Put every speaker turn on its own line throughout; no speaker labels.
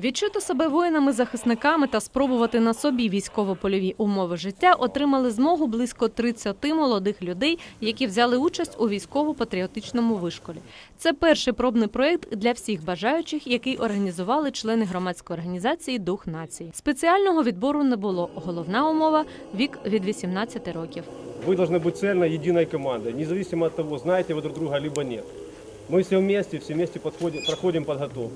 Відчути себе воїнами-захисниками та спробувати на собі військово-польові умови життя отримали змогу близько 30 молодих людей, які взяли участь у військово-патріотичному вишколі. Це перший пробний проєкт для всіх бажаючих, який організували члени громадської організації Дух нації. Спеціального відбору не було. Головна умова вік від 18 років.
Вы должны быть цельной, единой командой, независимо от того, знаете вы друг друга либо нет. Мы все вместе, все вместе подходим, проходим подготовку.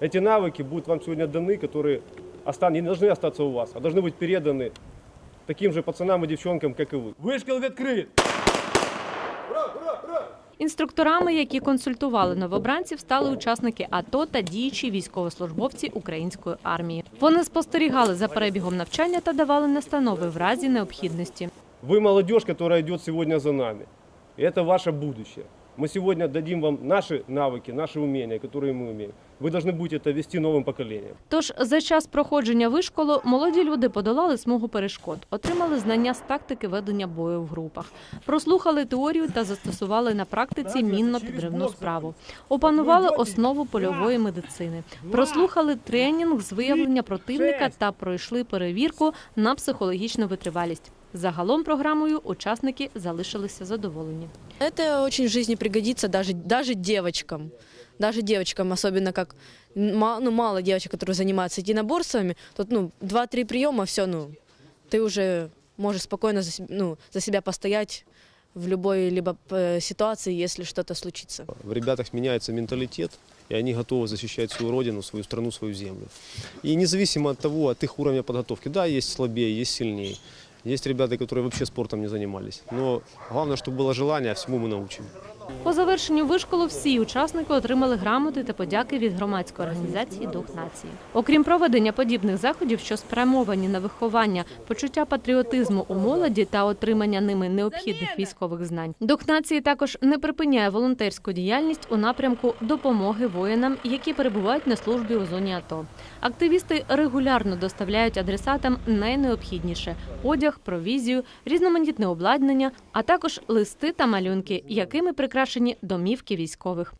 Эти навыки будут вам сегодня даны, которые остан- не должны остаться у вас, а должны быть переданы таким же пацанам и девчонкам, как и вы. Вышкол открыт!
Інструкторами, які консультували новобранців, стали учасники АТО та діючі військовослужбовці української армії. Вони спостерігали за перебігом навчання та давали настанови в разі необхідності.
Вы молодежь, которая идет сегодня за нами. И это ваше будущее. Мы сегодня дадим вам наши навыки, наши умения, которые мы умеем. Вы должны будете это вести новым поколением.
Тож за час проходження вишколу молоді люди подолали смугу перешкод, отримали знання з тактики ведення бою в групах, прослухали теорію та застосували на практиці мінно-підривну справу, опанували основу польової медицини, прослухали тренінг з виявлення противника та пройшли перевірку на психологічну витривалість. Загалом програмою учасники залишилися задоволені.
Это очень в жизни пригодится даже, даже девочкам. Даже девочкам, особенно как ма- ну, мало девочек, которые занимаются единоборствами, тут ну, 2-3 приема, все, ну, ты уже можешь спокойно за, себ- ну, за себя постоять в любой либо э, ситуации, если что-то случится.
В ребятах меняется менталитет, и они готовы защищать свою родину, свою страну, свою землю. И независимо от того, от их уровня подготовки, да, есть слабее, есть сильнее. Есть ребята, которые вообще спортом не занимались. Но главное, чтобы было желание, а всему мы научим.
По завершенню вишколу всі учасники отримали грамоти та подяки від громадської організації Дух нації. Окрім проведення подібних заходів, що спрямовані на виховання почуття патріотизму у молоді та отримання ними необхідних військових знань, Дух нації також не припиняє волонтерську діяльність у напрямку допомоги воїнам, які перебувають на службі у зоні АТО. Активісти регулярно доставляють адресатам найнеобхідніше одяг, провізію, різноманітне обладнання, а також листи та малюнки, якими прикрашені домівки військових.